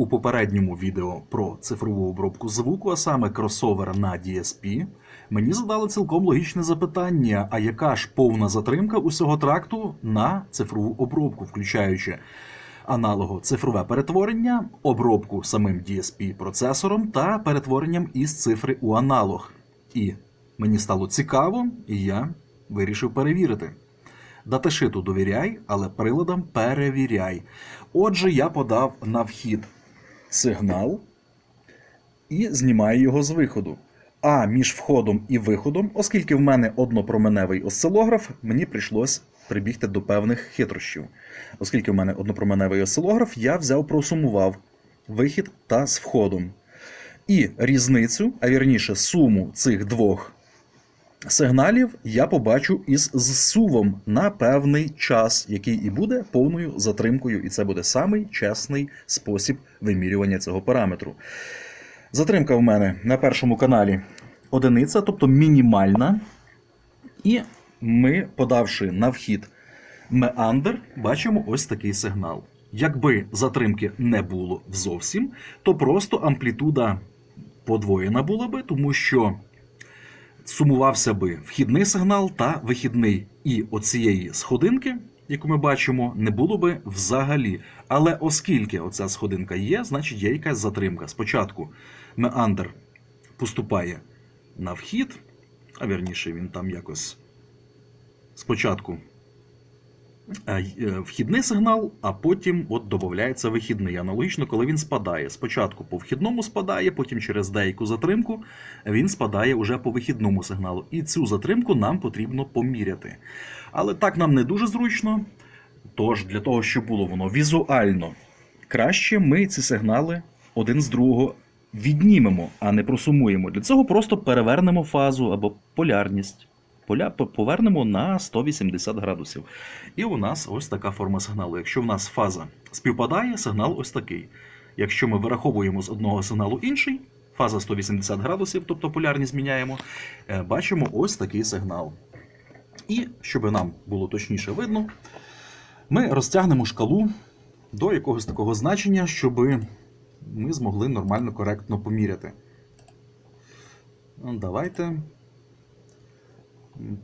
У попередньому відео про цифрову обробку звуку, а саме кросовер на DSP, мені задали цілком логічне запитання: а яка ж повна затримка усього тракту на цифрову обробку, включаючи аналого цифрове перетворення, обробку самим DSP процесором та перетворенням із цифри у аналог. І мені стало цікаво, і я вирішив перевірити. Даташиту довіряй, але приладам перевіряй. Отже, я подав на вхід сигнал і знімаю його з виходу. А між входом і виходом, оскільки в мене однопроменевий осцилограф, мені прийшлось прибігти до певних хитрощів. Оскільки в мене однопроменевий осцилограф, я взяв просумував вихід та з входом. І різницю, а вірніше суму цих двох сигналів я побачу із зсувом на певний час, який і буде повною затримкою, і це буде самий чесний спосіб вимірювання цього параметру. Затримка в мене на першому каналі одиниця, тобто мінімальна. І ми, подавши на вхід меандр, бачимо ось такий сигнал. Якби затримки не було зовсім, то просто амплітуда подвоєна була би, тому що сумувався би вхідний сигнал та вихідний. І оцієї сходинки, яку ми бачимо, не було би взагалі. Але оскільки оця сходинка є, значить є якась затримка. Спочатку меандр поступає на вхід, а вірніше він там якось спочатку вхідний сигнал, а потім от додається вихідний. Аналогічно, коли він спадає. Спочатку по вхідному спадає, потім через деяку затримку він спадає уже по вихідному сигналу. І цю затримку нам потрібно поміряти. Але так нам не дуже зручно. Тож, для того, щоб було воно візуально краще, ми ці сигнали один з другого віднімемо, а не просумуємо. Для цього просто перевернемо фазу або полярність. Поля повернемо на 180 градусів. І у нас ось така форма сигналу. Якщо в нас фаза співпадає, сигнал ось такий. Якщо ми вираховуємо з одного сигналу інший, фаза 180 градусів, тобто полярність зміняємо, е, бачимо ось такий сигнал. І щоб нам було точніше видно, ми розтягнемо шкалу до якогось такого значення, щоб ми змогли нормально, коректно поміряти. Ну, Давайте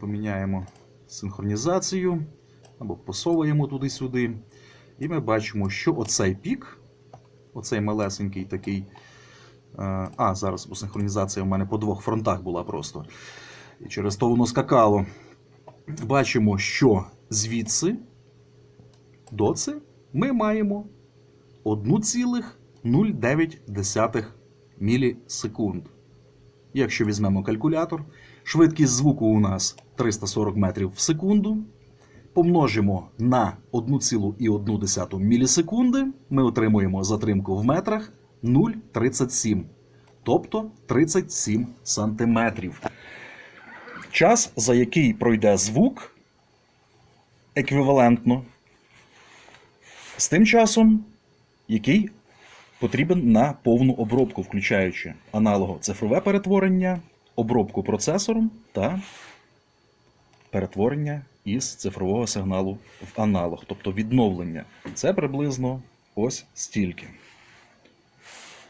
поміняємо синхронізацію або посовуємо туди-сюди. І ми бачимо, що оцей пік, оцей малесенький такий. е, А, зараз синхронізація в мене по двох фронтах була просто. І через то воно скакало. Бачимо, що звідси до це ми маємо 1,09 мілісекунд. Якщо візьмемо калькулятор, швидкість звуку у нас 340 метрів в секунду. Помножимо на 1,1 мілісекунди, ми отримуємо затримку в метрах 0,37, тобто 37 сантиметрів. Час, за який пройде звук, еквівалентно з тим часом, який потрібен на повну обробку, включаючи аналого цифрове перетворення, обробку процесором та перетворення із цифрового сигналу в аналог, тобто відновлення. Це приблизно ось стільки.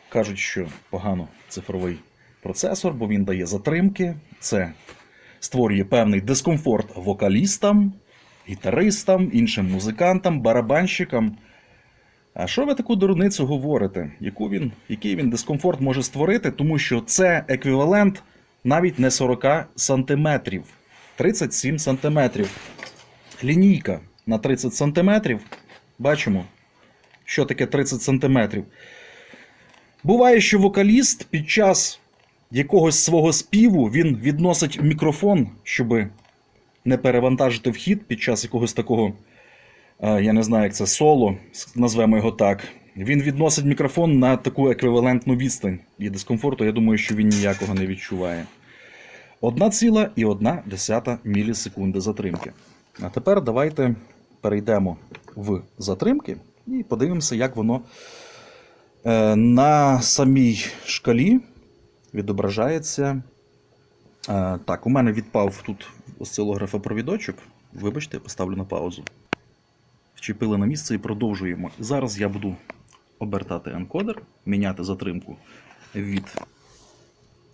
Кажуть, що погано цифровий процесор, бо він дає затримки. Це створює певний дискомфорт вокалістам, гітаристам, іншим музикантам, барабанщикам. А що ви таку дурницю говорите? Яку він, який він дискомфорт може створити, тому що це еквівалент навіть не 40 сантиметрів, 37 сантиметрів. Лінійка на 30 сантиметрів. Бачимо, що таке 30 сантиметрів. Буває, що вокаліст під час якогось свого співу він відносить мікрофон, щоб не перевантажити вхід під час якогось такого, я не знаю, як це соло, назвемо його так. Він відносить мікрофон на таку еквівалентну відстань. І дискомфорту, я думаю, що він ніякого не відчуває. 1,1 мілісекунди затримки. А тепер давайте перейдемо в затримки і подивимося, як воно е, на самій шкалі відображається. Е, Так, у мене відпав тут осцилографа провідочок. Вибачте, поставлю на паузу. Вчепили на місце і продовжуємо. Зараз я буду обертати енкодер, міняти затримку від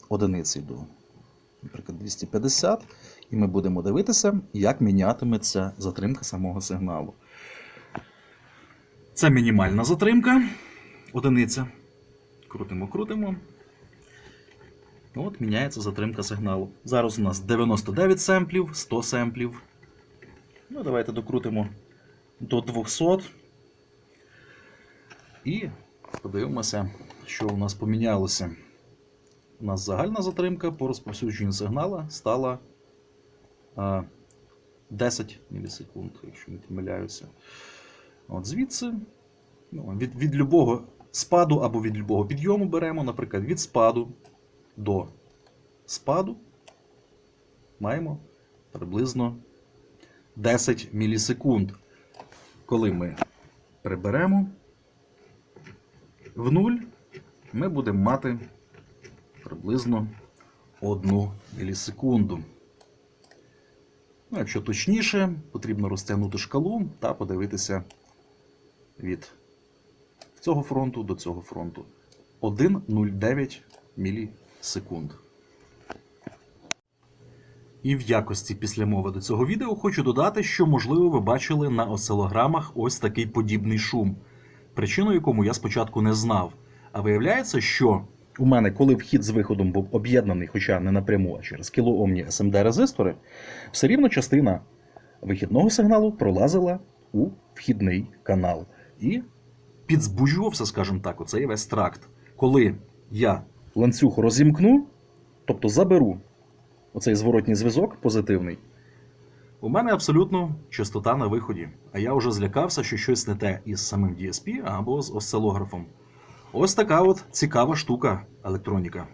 одиниці до, наприклад, 250, і ми будемо дивитися, як мінятиметься затримка самого сигналу. Це мінімальна затримка. Одиниця. Крутимо, крутимо. От міняється затримка сигналу. Зараз у нас 99 семплів, 100 семплів. Ну, давайте докрутимо до 200. І подивимося, що у нас помінялося. У нас загальна затримка по розповсюдженню сигнала стала 10 мілісекунд, якщо не помиляюся. От звідси ну, від, від любого спаду або від любого підйому беремо, наприклад, від спаду до спаду маємо приблизно 10 мілісекунд. Коли ми приберемо в нуль, ми будемо мати приблизно 1 мілісекунду. Ну, якщо точніше, потрібно розтягнути шкалу та подивитися від цього фронту до цього фронту. 1,09 мілісекунд. І в якості післямови до цього відео хочу додати, що, можливо, ви бачили на осцилограмах ось такий подібний шум, причину якому я спочатку не знав. А виявляється, що у мене, коли вхід з виходом був об'єднаний, хоча не напряму, а через кілоомні SMD резистори, все рівно частина вихідного сигналу пролазила у вхідний канал і підзбуджувався, скажімо так, оцей весь тракт. Коли я ланцюг розімкну, тобто заберу оцей зворотній зв'язок позитивний, у мене абсолютно чистота на виході. А я вже злякався, що щось не те із самим DSP або з осцилографом. Ось така от цікава штука електроніка.